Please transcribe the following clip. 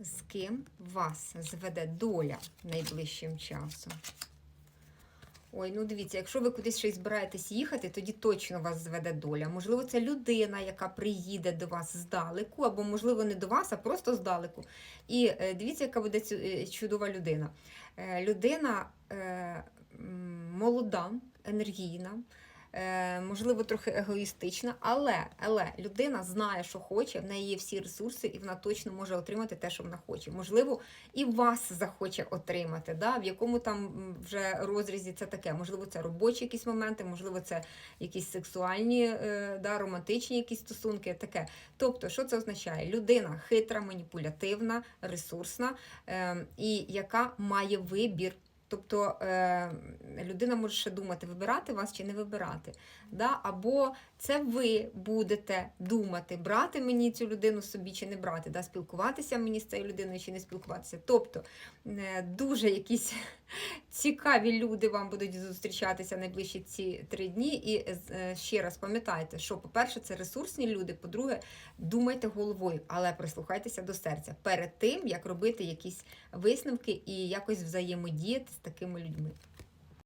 з ким вас зведе доля найближчим часом. Ой, ну дивіться, якщо ви кудись щось збираєтесь їхати, тоді точно вас зведе доля. Можливо, це людина, яка приїде до вас здалеку, або, можливо, не до вас, а просто здалеку. І е, дивіться, яка буде е, чудова людина. Е, людина молода, енергійна. Е, Можливо, трохи егоїстична, але, але людина знає, що хоче, в неї є всі ресурси, і вона точно може отримати те, що вона хоче. Можливо, і вас захоче отримати. Да? В якому там вже розрізі це таке. Можливо, це робочі якісь моменти, можливо, це якісь сексуальні, е, да, романтичні якісь стосунки. Таке. Тобто, що це означає? Людина хитра, маніпулятивна, ресурсна е, і яка має вибір. Тобто е, людина може ще думати, вибирати вас чи не вибирати. Да? Або це ви будете думати, брати мені цю людину собі чи не брати, да? спілкуватися мені з цією людиною чи не спілкуватися. Тобто е, дуже якісь цікаві люди вам будуть зустрічатися найближчі ці три дні. І е, ще раз пам'ятайте, що, по-перше, це ресурсні люди, по-друге, думайте головою, але прислухайтеся до серця перед тим, як робити якісь висновки і якось взаємодіяти з такими людьми.